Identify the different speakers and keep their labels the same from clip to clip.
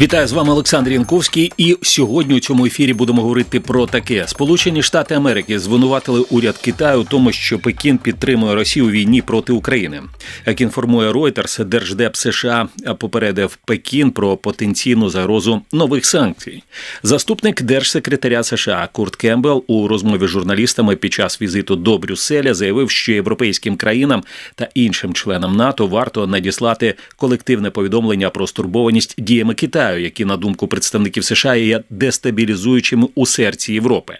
Speaker 1: Вітаю з вами Олександр Янковський. І сьогодні у цьому ефірі будемо говорити про таке: Сполучені Штати Америки звинуватили уряд Китаю у тому, що Пекін підтримує Росію у війні проти України. Як інформує Reuters, Держдеп США попередив Пекін про потенційну загрозу нових санкцій. Заступник держсекретаря США Курт Кембел у розмові з журналістами під час візиту до Брюсселя заявив, що європейським країнам та іншим членам НАТО варто надіслати колективне повідомлення про стурбованість діями Китаю. Які, на думку представників США, є дестабілізуючими у серці Європи.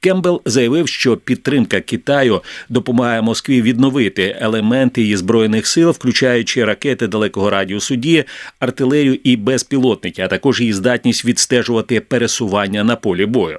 Speaker 1: Кембл заявив, що підтримка Китаю допомагає Москві відновити елементи її збройних сил, включаючи ракети далекого радіусу дії, артилерію і безпілотники, а також її здатність відстежувати пересування на полі бою.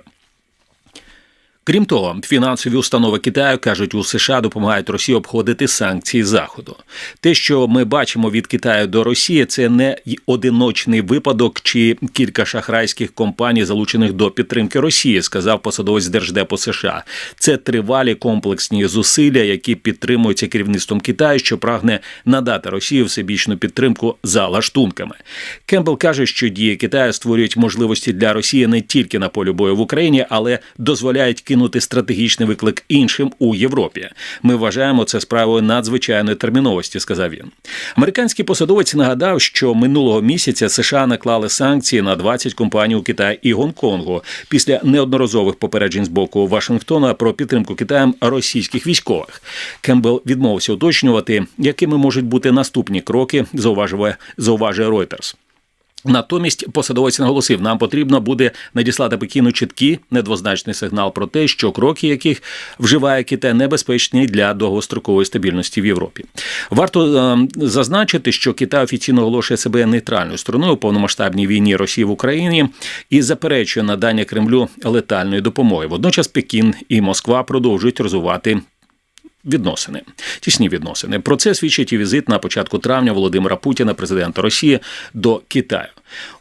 Speaker 1: Крім того, фінансові установи Китаю кажуть, у США допомагають Росії обходити санкції Заходу. Те, що ми бачимо від Китаю до Росії, це не одиночний випадок чи кілька шахрайських компаній, залучених до підтримки Росії, сказав посадовець держдепу США. Це тривалі комплексні зусилля, які підтримуються керівництвом Китаю, що прагне надати Росії всебічну підтримку за лаштунками. Кембл каже, що дії Китаю створюють можливості для Росії не тільки на полі бою в Україні, але дозволяють кинути стратегічний виклик іншим у Європі. Ми вважаємо це справою надзвичайної терміновості, сказав він. Американський посадовець нагадав, що минулого місяця США наклали санкції на 20 компаній у Китаї і Гонконгу після неодноразових попереджень з боку Вашингтона про підтримку Китаєм російських військових. Кембл відмовився уточнювати, якими можуть бути наступні кроки, зауважує зауважує Reuters. Натомість посадовець наголосив, нам потрібно буде надіслати Пекіну чіткий недвозначний сигнал про те, що кроки, яких вживає Китай, небезпечні для довгострокової стабільності в Європі. Варто е, зазначити, що Китай офіційно оголошує себе нейтральною стороною у повномасштабній війні Росії в Україні і заперечує надання Кремлю летальної допомоги. Водночас Пекін і Москва продовжують розвивати відносини, тісні відносини. Про це свідчить і візит на початку травня Володимира Путіна, президента Росії, до Китаю.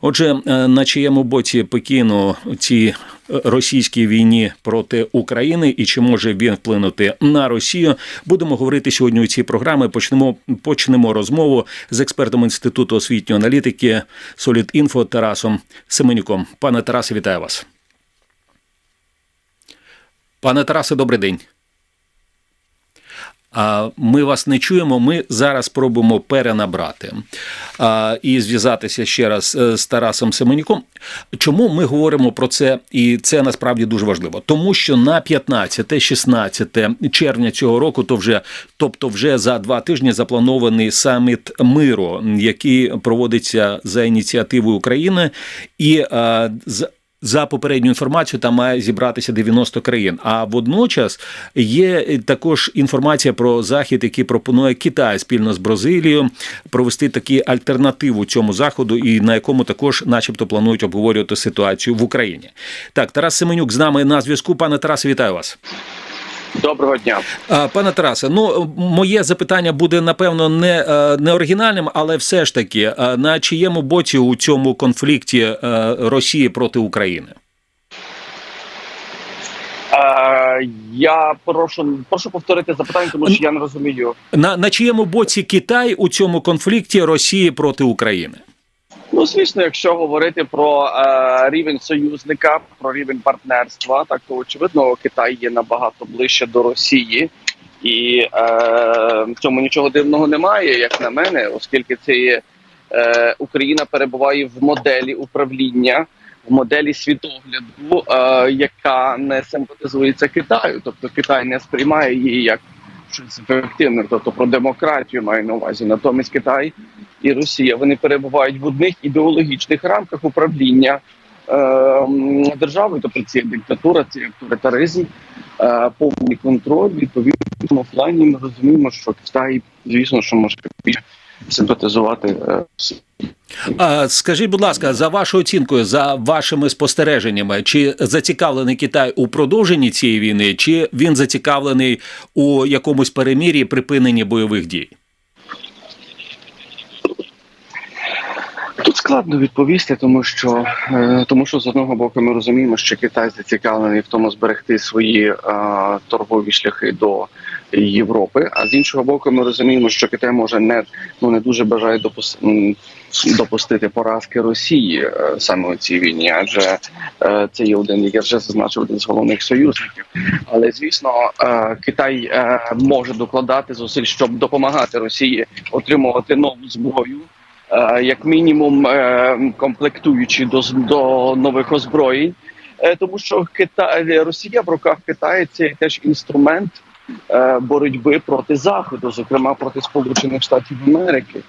Speaker 1: Отже, е, на чиєму боці Пекіну ці російській війні проти України і чи може він вплинути на Росію, будемо говорити сьогодні у цій програмі. Почнемо почнемо розмову з експертом інституту освітньої аналітики Солідінфо Тарасом Семенюком. Пане Тарасе, вітаю вас. Пане Тарасе, добрий день. Ми вас не чуємо. Ми зараз спробуємо перенабрати і зв'язатися ще раз е, з Тарасом Семенюком. Чому ми говоримо про це? І це насправді дуже важливо, тому що на 15-16 червня цього року, то вже тобто, вже за два тижні запланований саміт миру, який проводиться за ініціативою України, і з за попередню інформацію там має зібратися 90 країн. А водночас є також інформація про захід, який пропонує Китай спільно з Бразилією провести такі альтернативу цьому заходу, і на якому також, начебто, планують обговорювати ситуацію в Україні. Так, Тарас Семенюк з нами на зв'язку. Пане Тарасе, вітаю вас.
Speaker 2: Доброго дня,
Speaker 1: пане Тарасе. Ну моє запитання буде напевно не не оригінальним, але все ж таки на чиєму боці у цьому конфлікті Росії проти України?
Speaker 2: Я прошу прошу повторити запитання, тому що я не розумію.
Speaker 1: На, на чиєму боці Китай у цьому конфлікті Росії проти України?
Speaker 2: Ну, звісно, якщо говорити про е, рівень союзника, про рівень партнерства, так то очевидно, Китай є набагато ближче до Росії, і е, в цьому нічого дивного немає, як на мене, оскільки це є, е, Україна перебуває в моделі управління, в моделі світогляду, е, яка не симпатизується Китаю, тобто Китай не сприймає її як щось ефективне, тобто про демократію маю на увазі. Натомість Китай і Росія вони перебувають в одних ідеологічних рамках управління е, державою, тобто це диктатура, це авторитаризм, е, повний контроль. Відповідно в плані ми розуміємо, що Китай, звісно, що може більше симпатизувати.
Speaker 1: А, Скажіть, будь ласка, за вашою оцінкою, за вашими спостереженнями, чи зацікавлений Китай у продовженні цієї війни, чи він зацікавлений у якомусь перемір'ї припиненні бойових дій?
Speaker 2: Тут складно відповісти, тому що е, тому що з одного боку ми розуміємо, що Китай зацікавлений в тому зберегти свої е, торгові шляхи до Європи. А з іншого боку, ми розуміємо, що Китай може не ну не дуже бажає допус... допустити поразки Росії е, саме у цій війні, адже е, це є один, як я вже зазначив, один з головних союзників. Але звісно, е, Китай може докладати зусиль, щоб допомагати Росії отримувати нову зброю. Як мінімум комплектуючи до, до нових озброєнь, тому що Китай Росія в руках Китаю це теж інструмент боротьби проти заходу, зокрема проти Сполучених Штатів Америки.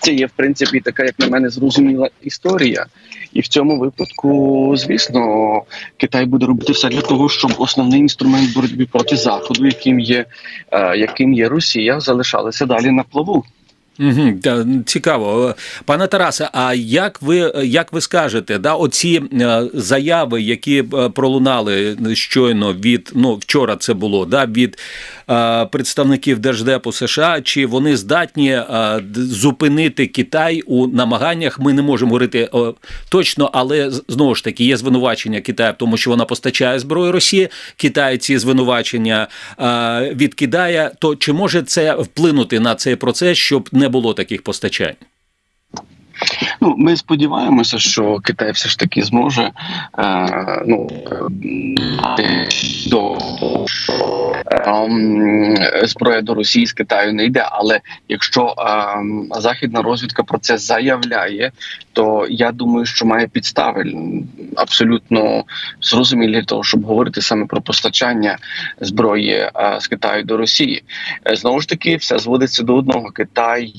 Speaker 2: Це є в принципі така, як на мене, зрозуміла історія. І в цьому випадку, звісно, Китай буде робити все для того, щоб основний інструмент боротьби проти заходу, яким є, е, яким є Росія, залишалися далі на плаву.
Speaker 1: Цікаво, пане Тарасе. А як ви як ви скажете, да, оці е, заяви, які е, пролунали щойно від ну вчора це було да від е, представників держдепу США, чи вони здатні е, зупинити Китай у намаганнях? Ми не можемо говорити е, точно, але знову ж таки є звинувачення Китаю в тому, що вона постачає зброю Росії. Китай ці звинувачення е, відкидає. То чи може це вплинути на цей процес, щоб не було таких постачань?
Speaker 2: Ну, ми сподіваємося, що Китай все ж таки зможе е, ну, е, до е, зброя до Росії з Китаю не йде. Але якщо е, західна розвідка про це заявляє, то я думаю, що має підстави абсолютно зрозумілі для того, щоб говорити саме про постачання зброї е, з Китаю до Росії. Е, Знову ж таки, все зводиться до одного: Китай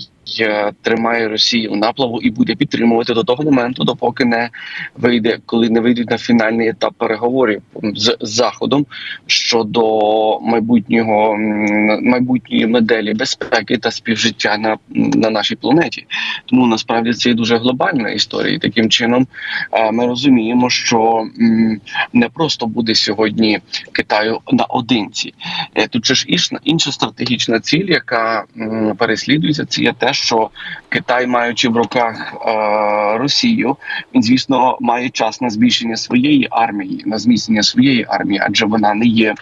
Speaker 2: тримає Росію на плаву і буде підтримувати до того моменту, допоки не вийде, коли не вийдуть на фінальний етап переговорів з, заходом щодо майбутнього майбутньої моделі безпеки та співжиття на, на нашій планеті. Тому насправді це дуже глобальна історія. І таким чином е, ми розуміємо, що не просто буде сьогодні Китаю наодинці. Е, Тут же ж інша стратегічна ціль, яка переслідується, це є те, що Китай, маючи в руках е, Росію, він звісно має час на збільшення своєї армії, на зміцнення своєї армії, адже вона не є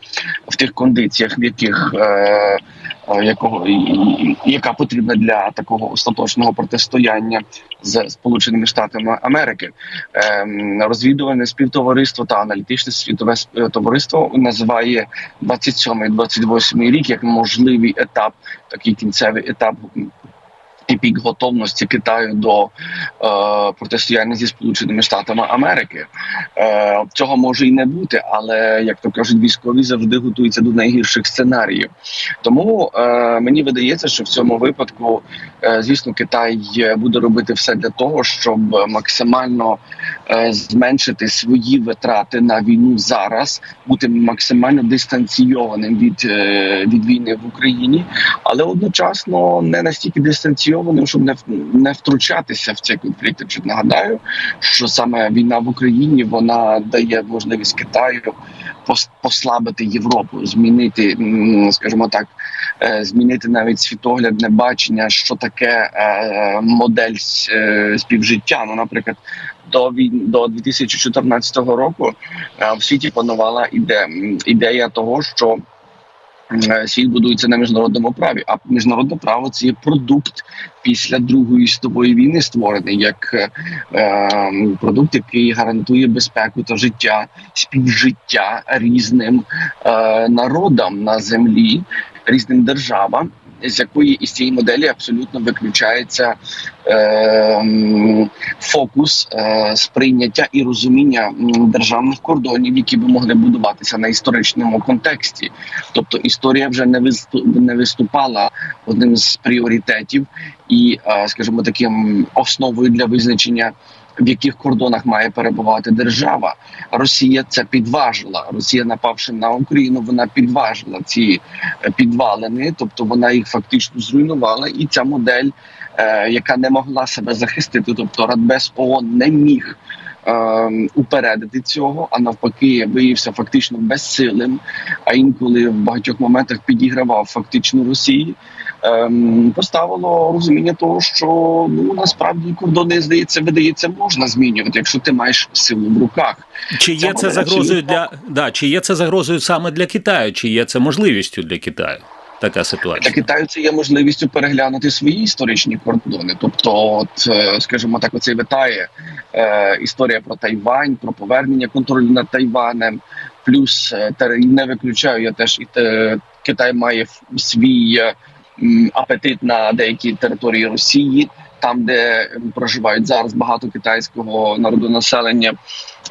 Speaker 2: в тих кондиціях, в яких е, е, якого яка потрібна для такого остаточного протистояння з Сполученими Штатами Америки. Ем, розвідувальне співтовариство та аналітичне світове сп- товариство називає 27-28 рік як можливий етап, такий кінцевий етап. І пік готовності Китаю до е, протистояння зі Сполученими Штатами Америки е, цього може і не бути, але як то кажуть, військові завжди готуються до найгірших сценаріїв. Тому е, мені видається, що в цьому випадку, звісно, Китай е, буде робити все для того, щоб максимально е, зменшити свої витрати на війну зараз, бути максимально дистанційованим від, е, від війни в Україні, але одночасно не настільки дистанційованим, щоб не, не втручатися в цей конфлікт. Адже нагадаю, що саме війна в Україні вона дає можливість Китаю послабити Європу, змінити, скажімо так, е, змінити навіть світоглядне бачення, що таке е, модель е, співжиття. Ну, наприклад, до війн до 2014 року в світі панувала іде, ідея того, що світ будується на міжнародному праві, а міжнародне право це є продукт після Другої світової війни, створений як е, е, продукт, який гарантує безпеку та життя, співжиття різним е, народам на землі, різним державам. З якої із цієї моделі абсолютно виключається е, фокус е, сприйняття і розуміння державних кордонів, які би могли будуватися на історичному контексті. Тобто історія вже не виступ, не виступала одним з пріоритетів і, е, скажімо, таким основою для визначення. В яких кордонах має перебувати держава? Росія це підважила. Росія, напавши на Україну, вона підважила ці е, підвалини, тобто вона їх фактично зруйнувала. І ця модель, е, яка не могла себе захистити, тобто Радбез ООН не міг е, упередити цього, а навпаки, виявився фактично безсилим, а інколи в багатьох моментах підігравав фактично Росії. Ем, поставило розуміння того, що ну насправді кордони здається, видається, можна змінювати, якщо ти маєш силу в руках.
Speaker 1: Чи є
Speaker 2: Це
Speaker 1: це загрозою для да, чи є це загрозою саме для Китаю, чи є це можливістю для Китаю? така
Speaker 2: Для
Speaker 1: ситуація?
Speaker 2: Китаю це є можливістю переглянути свої історичні кордони. Тобто, от, е, скажімо так, оцей витає е, історія про Тайвань, про повернення контролю над Тайванем. Плюс е, не виключаю я теж і те, Китай має свій е, апетит на деякі території Росії, там, де проживають зараз багато китайського народу населення.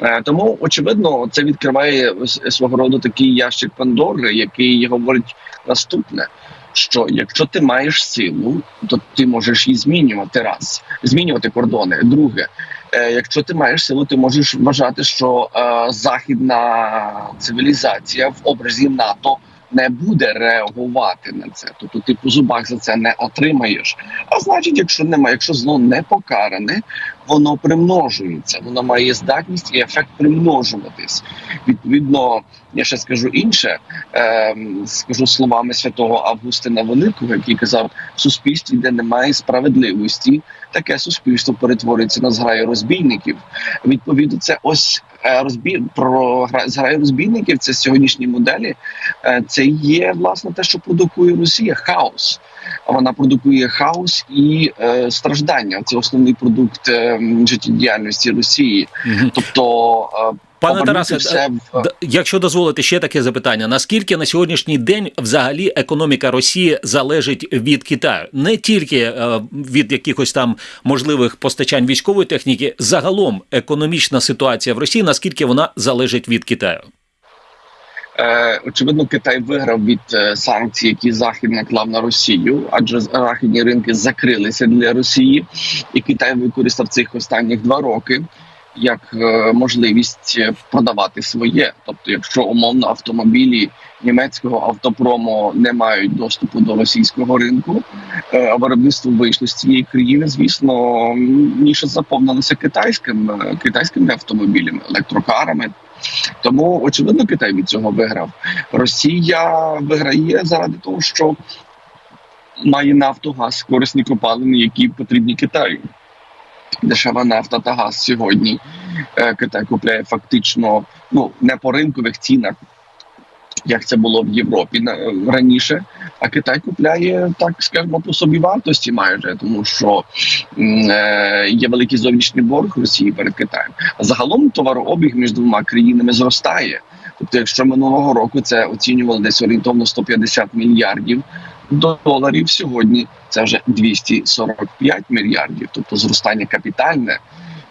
Speaker 2: Е, Тому очевидно, це відкриває свого роду такий ящик Пандори, який говорить наступне: що якщо ти маєш силу, то ти можеш її змінювати раз, змінювати кордони. Друге, е, якщо ти маєш силу, ти можеш вважати, що е, західна цивілізація в образі НАТО. Не буде реагувати на це, тобто ти по зубах за це не отримаєш. А значить, якщо немає, якщо зло не покаране, воно примножується, воно має здатність і ефект примножуватись. Відповідно, я ще скажу інше, ем, скажу словами святого Августина Великого, який казав: в суспільстві, де немає справедливості, таке суспільство перетворюється на зграю розбійників. Відповідно, це ось е, розбій про гра- зграю розбійників. Це сьогоднішні моделі. е, Це є власне те, що продукує Росія хаос. Вона продукує хаос і е, страждання. Це основний продукт е, життєдіяльності Росії.
Speaker 1: Мгм.
Speaker 2: Тобто, е,
Speaker 1: Пане Тарасе,
Speaker 2: все
Speaker 1: Якщо дозволите ще таке запитання, наскільки на сьогоднішній день взагалі економіка Росії залежить від Китаю, не тільки е, від якихось там можливих постачань військової техніки, загалом економічна ситуація в Росії, наскільки вона залежить від Китаю?
Speaker 2: Е, очевидно, Китай виграв від е, санкцій, які Захід наклав на Росію, адже західні ринки закрилися для Росії, і Китай використав цих останніх два роки як е, можливість продавати своє. Тобто, якщо умовно автомобілі німецького автопрому не мають доступу до російського ринку, а виробництво вийшло з цієї країни, звісно, м, ніше заповнилося китайським китайськими автомобілями, електрокарами. Тому очевидно, Китай від цього виграв. Росія виграє заради того, що має нафту, газ, корисні копалини, які потрібні Китаю. Дешева нафта та газ сьогодні. е, Китай купляє фактично ну не по ринкових цінах, як це було в Європі раніше. А Китай купляє так, скажімо, по собі вартості майже, тому що е, є великий зовнішній борг Росії перед Китаєм. А загалом товарообіг між двома країнами зростає. Тобто, якщо минулого року це оцінювали десь орієнтовно 150 мільярдів доларів, сьогодні це вже 245 мільярдів, тобто зростання капітальне.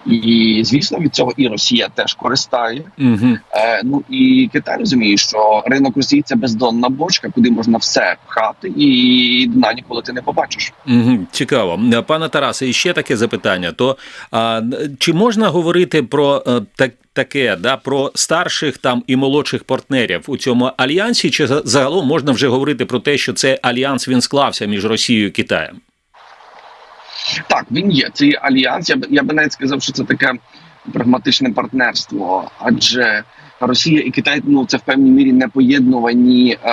Speaker 2: І звісно, від цього і Росія теж користає.
Speaker 1: Угу.
Speaker 2: Е, ну і Китай розуміє, що ринок Росії це бездонна бочка, куди можна все пхати, і дна ніколи ти не побачиш.
Speaker 1: Угу, цікаво, пане Тарасе, і ще таке запитання: то а, чи можна говорити про е, так, таке, да, про старших там і молодших партнерів у цьому альянсі? Чи за- загалом можна вже говорити про те, що цей альянс він склався між Росією і Китаєм?
Speaker 2: Так, він є. Це є альянс. Я б я би навіть сказав, що це таке прагматичне партнерство, адже Росія і Китай ну це в певній мірі непоєднувані е,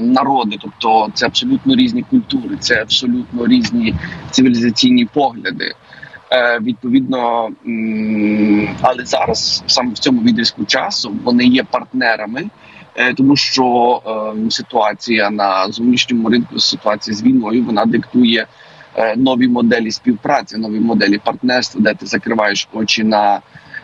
Speaker 2: народи, тобто це абсолютно різні культури, це абсолютно різні цивілізаційні погляди. Е, відповідно, м, але зараз саме в цьому відрізку часу вони є партнерами. Е, Тому що е, ситуація на зовнішньому ринку, ситуація з війною, вона диктує нові моделі співпраці, нові моделі партнерства, де ти закриваєш очі на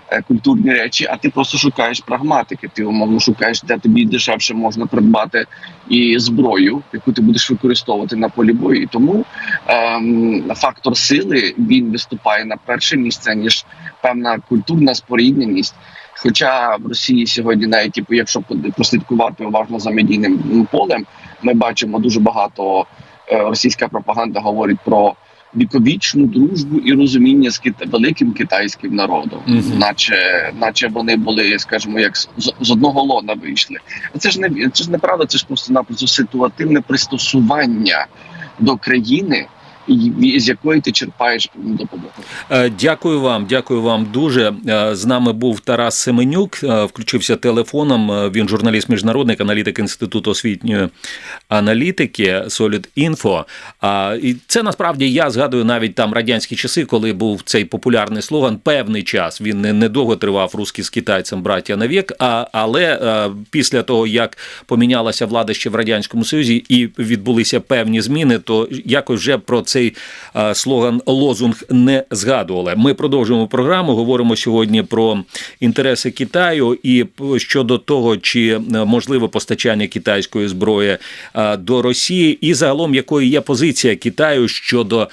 Speaker 2: е, культурні речі, а ти просто шукаєш прагматики. Ти умовно шукаєш, де тобі дешевше можна придбати і зброю, яку ти будеш використовувати на полі бою. І тому ем, фактор сили він виступає на перше місце ніж певна культурна спорідненість. Хоча в Росії сьогодні, навіть типу, якщо прослідкувати уважно за медійним полем, ми бачимо дуже багато е, російська пропаганда говорить про віковічну дружбу і розуміння з кита великим китайським народом,
Speaker 1: Мгм.
Speaker 2: наче, наче вони були, скажімо, як з, з одного лона вийшли. Це ж не це ж неправда, це ж просто напросто ситуативне пристосування до країни. З якої ти черпаєш допомогу.
Speaker 1: Е, Дякую вам, дякую вам дуже. Е, З нами був Тарас Семенюк, е, включився телефоном. Він журналіст міжнародник, аналітик інституту освітньої аналітики Solid Info. І це насправді я згадую навіть там радянські часи, коли був цей популярний слоган певний час. Він не недовго тривав русський з китайцем браття навік. А але після того як помінялася влада ще в радянському союзі і відбулися певні зміни, то якось вже про цей е, слоган лозунг не згадували. Ми продовжуємо програму. Говоримо сьогодні про інтереси Китаю і щодо того, чи е, можливе постачання китайської зброї е, до Росії, і загалом якою є позиція Китаю щодо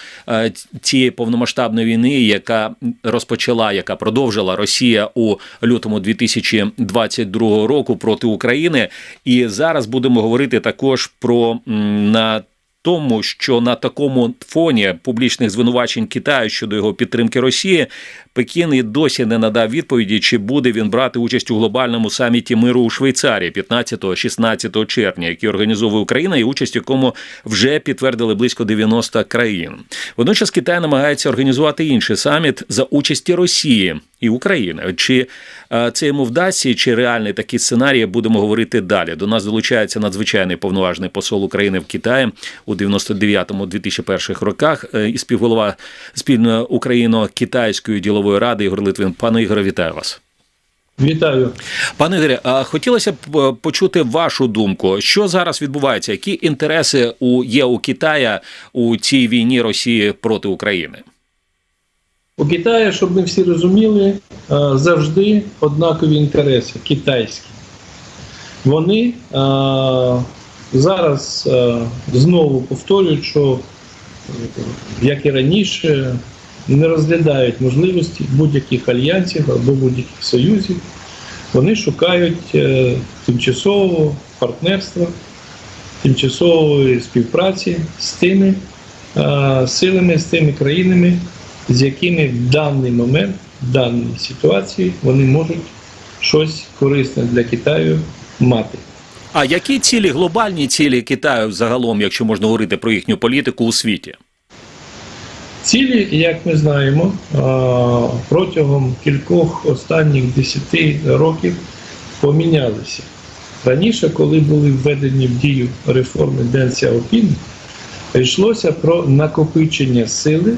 Speaker 1: цієї повномасштабної війни, яка розпочала, яка продовжила Росія у лютому 2022 року проти України. І зараз будемо говорити також про на тому, що на такому фоні публічних звинувачень Китаю щодо його підтримки Росії Пекін і досі не надав відповіді, чи буде він брати участь у глобальному саміті миру у Швейцарії 15-16 червня, який організовує Україна, і участь в якому вже підтвердили близько 90 країн. Водночас Китай намагається організувати інший саміт за участі Росії і України. Чи е, це йому вдасться, чи реальний такий сценарій будемо говорити далі? До нас долучається надзвичайний повноважний посол України в Китаї у 99-2001 роках е, і співголова спільної україно-китайської ділової ради Ігор Литвин. Пане Ігоре, вітаю вас.
Speaker 3: Вітаю.
Speaker 1: Пане Ігоре, а хотілося б е, почути вашу думку, що зараз відбувається, які інтереси у є у Китая у цій війні Росії проти України?
Speaker 3: У Китаї, щоб ми всі розуміли, е, завжди однакові інтереси китайські. Вони е, зараз е, знову повторюють, що як і раніше, не розглядають можливості будь-яких альянсів або будь-яких союзів. Вони шукають тимчасового партнерства, тимчасової співпраці з тими силами, з тими країнами, з якими в даний момент, в даній ситуації, вони можуть щось корисне для Китаю мати.
Speaker 1: А які цілі глобальні цілі Китаю загалом, якщо можна говорити про їхню політику у світі?
Speaker 3: Цілі, як ми знаємо, протягом кількох останніх десяти років помінялися. Раніше, коли були введені в дію реформи Ден Сяопін, йшлося про накопичення сили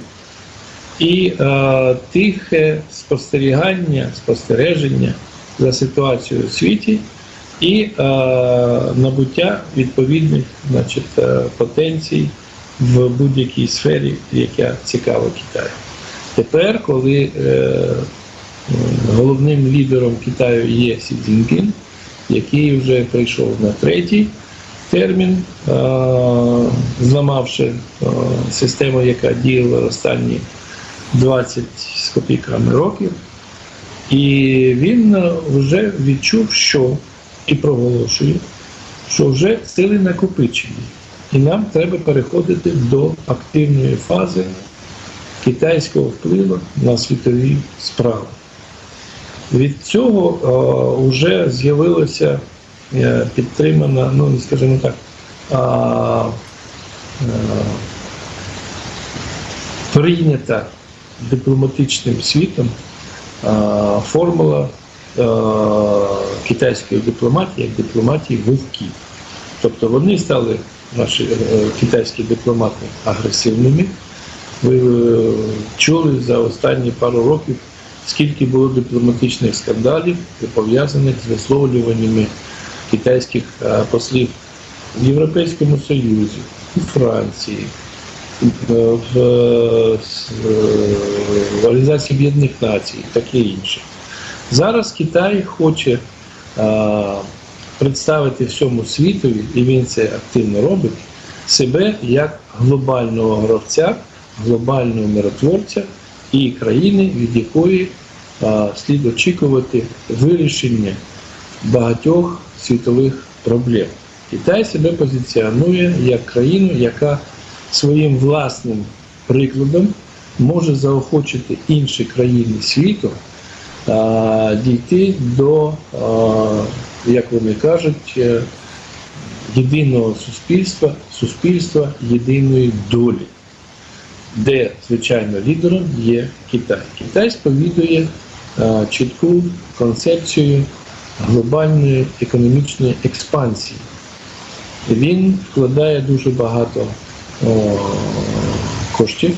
Speaker 3: і е, тихе спостерігання, спостереження за ситуацією у світі і е, набуття відповідних значить, е, потенцій в будь-якій сфері, яка цікава Китаю. Тепер, коли е, головним лідером Китаю є Сі Цзіньпін, який вже прийшов на третій термін, е, зламавши е, систему, яка діяла останні 20 з копійками років, і він е, вже відчув, що і проголошує, що вже сили накопичені. І нам треба переходити до активної фази китайського впливу на світові справи. Від цього вже з'явилася е, підтримана, ну скажімо так, а, е, прийнята дипломатичним світом формула китайської дипломатії як дипломатії вовків. Тобто вони стали, наші е, китайські дипломати, агресивними. Ви е, чули за останні пару років, скільки було дипломатичних скандалів, пов'язаних з висловлюваннями китайських е, послів в Європейському Союзі, у Франції, в, в, Організації Об'єднаних Націй, таке інше. Зараз Китай хоче а, представити всьому світові, і він це активно робить, себе як глобального гравця, глобального миротворця і країни, від якої а, слід очікувати вирішення багатьох світових проблем. Китай себе позиціонує як країну, яка своїм власним прикладом може заохочити інші країни світу а, дійти до, а, як вони кажуть, е, єдиного суспільства, суспільства єдиної долі. де, звичайно, лідером є Китай. Китай сповідує е, чітку концепцію глобальної економічної експансії. Він вкладає дуже багато коштів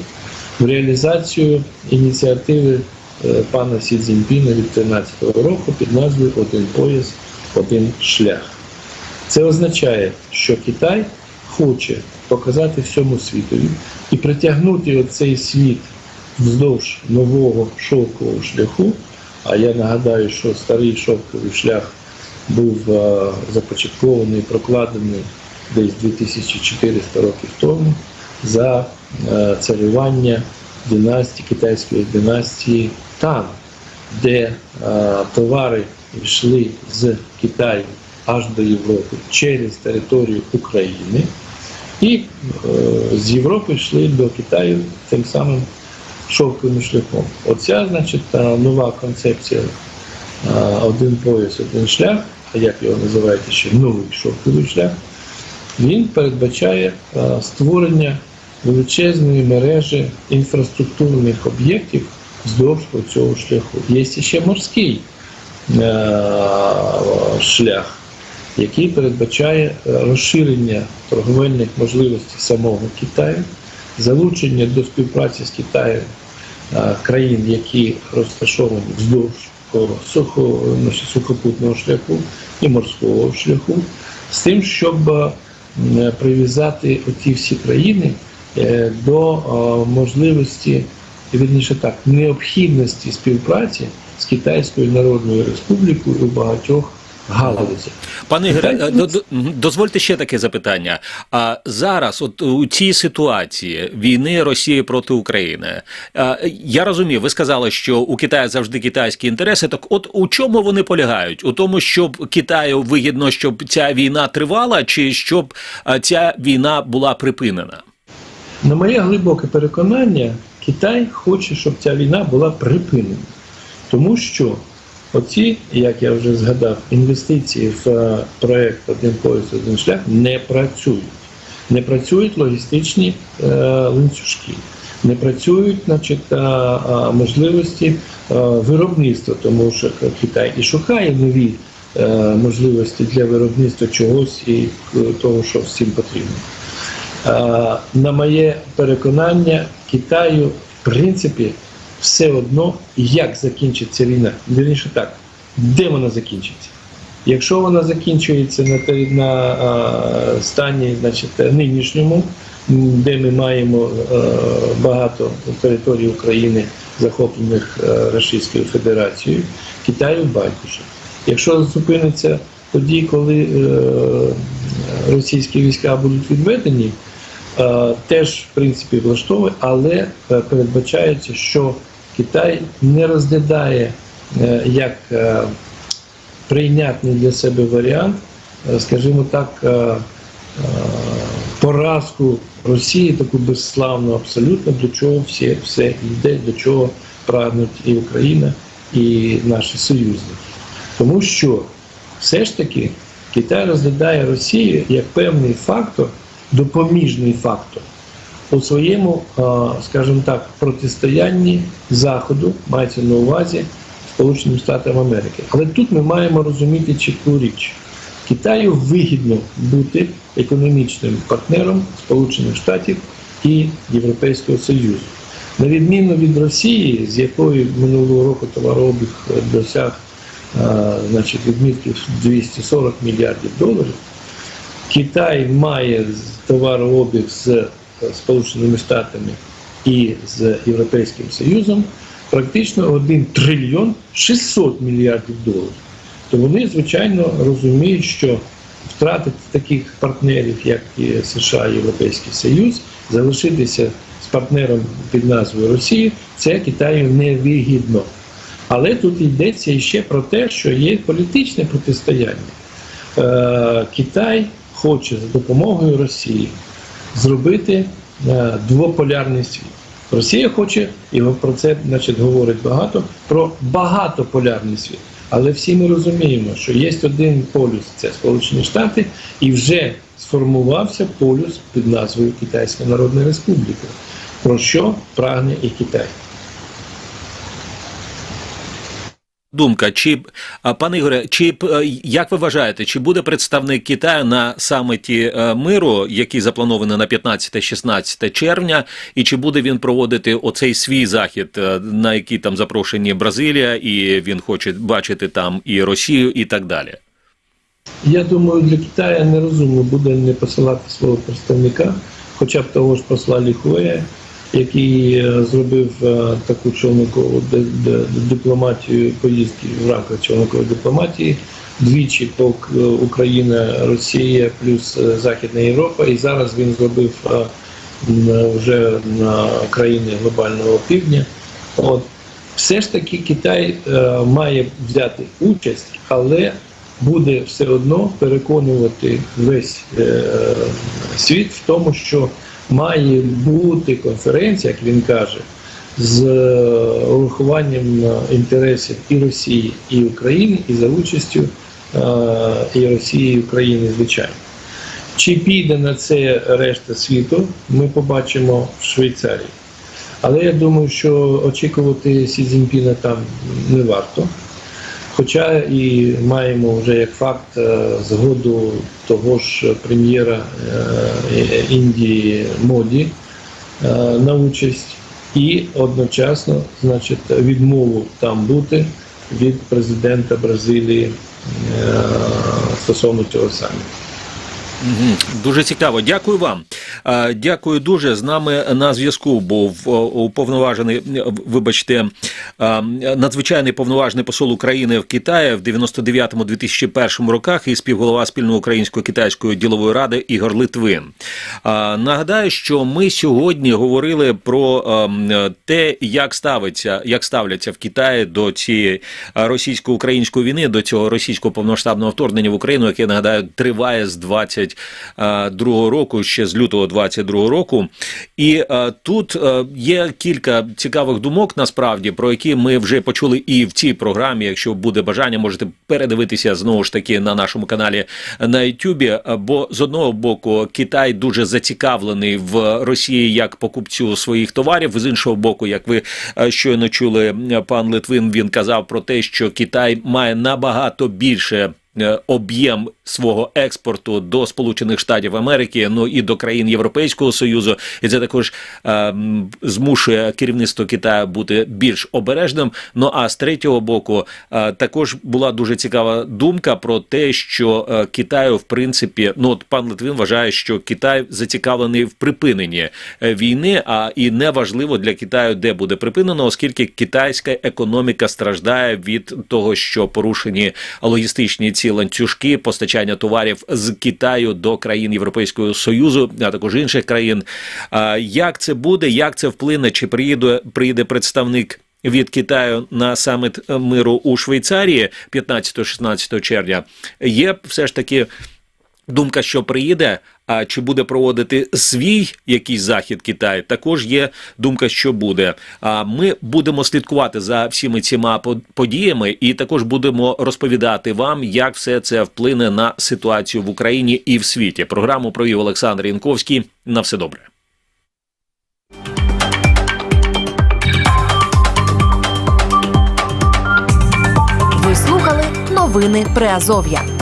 Speaker 3: в реалізацію ініціативи е, пана Сі Цзіньпіна від 2013 року під назвою Один пояс, один шлях. Це означає, що Китай хоче показати всьому світові і притягнути оцей світ вздовж нового шовкового шляху. А я нагадаю, що старий шовковий шлях був е, започаткований, прокладений десь 2400 років тому за е, царювання династії, китайської династії Тан, де е, товари йшли з Китаю аж до Європи через територію України, і е, з Європи йшли до Китаю тим самим шовковим шляхом. Оця, значить, нова концепція один пояс, один шлях, а як його називають ще новий шовковий шлях, він передбачає е, створення величезної мережі інфраструктурних об'єктів вздовж цього шляху. Є ще морський е, шлях, який передбачає е, розширення торговельних можливостей самого Китаю, залучення до співпраці з Китаєм країн, які розташовані вздовж того сухопутного шляху і морського шляху, з тим, щоб прив'язати оті всі країни е, до е, можливості, вірніше так, необхідності співпраці з Китайською Народною Республікою у багатьох галузях.
Speaker 1: Пане Ігоре, е, до- до- дозвольте ще таке запитання. А зараз, от у цій ситуації війни Росії проти України, я розумію, ви сказали, що у Китаю завжди китайські інтереси. Так, от у чому вони полягають? У тому, щоб Китаю вигідно, щоб ця війна тривала, чи щоб ця війна була припинена?
Speaker 3: На моє глибоке переконання, Китай хоче, щоб ця війна була припинена. Тому що оці, як я вже згадав, інвестиції в е, проект Один пояс, один шлях не працюють. Не працюють логістичні е, ланцюжки, не працюють значить, а, а, можливості е, виробництва, тому що Китай і шукає нові е, можливості для виробництва чогось і е, того, що всім потрібно. Е, На моє переконання, Китаю, в принципі, все одно, як закінчиться війна. Вірніше так, де вона закінчиться. Якщо вона закінчується на, на е, стані значить, нинішньому, де ми маємо е, багато територій України, захоплених е, Російською Федерацією, Китаю байдуже. Якщо зупиниться тоді, коли е, російські війська будуть відведені, е, теж в принципі влаштовує, але передбачається, що Китай не розглядає е, як е, прийнятний для себе варіант, е, скажімо так, поразку Росії, таку безславну абсолютно, до чого все, все йде, до чого прагнуть і Україна, і наші союзники. Тому що все ж таки Китай розглядає Росію як певний фактор, допоміжний фактор у своєму, а, скажімо так, протистоянні Заходу, мається на увазі Сполученим Штатам Америки. Але тут ми маємо розуміти чітку річ. Китаю вигідно бути економічним партнером Сполучених Штатів і Європейського Союзу. На відміну від Росії, з якої минулого року товарообіг е, досяг е, значить, відмітки 240 мільярдів доларів, Китай має товарообіг з е, Сполученими Штатами і з Європейським Союзом практично 1 трильйон 600 мільярдів доларів. То вони, звичайно, розуміють, що втратити таких партнерів, як і США і Європейський Союз, залишитися з партнером під назвою Росії, це Китаю невигідно. Але тут йдеться іще про те, що є політичне протистояння. Е, Китай хоче за допомогою Росії зробити е, двополярний світ. Росія хоче, і про це значить, говорить багато, про багатополярний світ. Але всі ми розуміємо, що є один полюс це Сполучені Штати, і вже сформувався полюс під назвою Китайська Народна Республіка. про що прагне і Китай.
Speaker 1: Думка, чи пане Ігоре, чи е, як ви вважаєте, чи буде представник Китаю на саміті е, миру, який запланований на 15-16 червня, і чи буде він проводити оцей свій захід, е, на який там запрошені Бразилія, і він хоче бачити там і Росію, і так далі?
Speaker 3: Я думаю, для Китаю нерозумно буде не посилати свого представника, хоча б того ж посла Ліхуея, який е, зробив е, таку човникову ди- ди- дипломатію поїздки в рамках човникової дипломатії. Двічі по Україна, Росія плюс е, Західна Європа, і зараз він зробив вже на країни глобального півдня. От все ж таки Китай має взяти участь, але буде все одно переконувати весь світ в тому, що має бути конференція, як він каже, з е, урахуванням е, інтересів і Росії, і України, і за участю е, і Росії, і України, звичайно. Чи піде на це решта світу, ми побачимо в Швейцарії. Але я думаю, що очікувати Сі Цзіньпіна там не варто. Хоча і маємо вже як факт е, згоду того ж прем'єра е, Індії Моді е, на участь, і одночасно, значить, відмову там бути від президента Бразилії стосовно цього саміту.
Speaker 1: Дуже цікаво. Дякую вам. Дякую дуже. З нами на зв'язку був уповноважений, вибачте, надзвичайний повноважений посол України в Китаї в 99-2001 роках і співголова спільно українсько-китайської ділової ради Ігор Литвин. Нагадаю, що ми сьогодні говорили про те, як ставиться, як ставляться в Китаї до цієї російсько-української війни, до цього російського повноштабного вторгнення в Україну, яке нагадаю триває з 22 року, ще з лютого 22 року. І е, тут е, є кілька цікавих думок, насправді, про які ми вже почули і в цій програмі. Якщо буде бажання, можете передивитися знову ж таки на нашому каналі на Ютубі. Бо з одного боку Китай дуже зацікавлений в Росії як покупцю своїх товарів. З іншого боку, як ви е, щойно чули, пан Литвин він казав про те, що Китай має набагато більше. Е, Об'єм свого експорту до Сполучених Штатів Америки, ну і до країн Європейського союзу, і це також е, змушує керівництво Китаю бути більш обережним. Ну а з третього боку, е, також була дуже цікава думка про те, що е, Китаю, в принципі, ну от пан Литвин вважає, що Китай зацікавлений в припиненні е, війни, а і не важливо для Китаю, де буде припинено, оскільки китайська економіка страждає від того, що порушені логістичні ці ланцюжки постачання товарів з Китаю до країн Європейського союзу, а також інших країн. Як це буде? Як це вплине? Чи приїде приїде представник? Від Китаю на саміт миру у Швейцарії 15-16 червня є все ж таки думка, що приїде. А чи буде проводити свій якийсь захід Китай? Також є думка, що буде. А ми будемо слідкувати за всіми цими по- подіями, і також будемо розповідати вам, як все це вплине на ситуацію в Україні і в світі. Програму провів Олександр Янковський. На все добре.
Speaker 4: Ви слухали новини Приазов'я.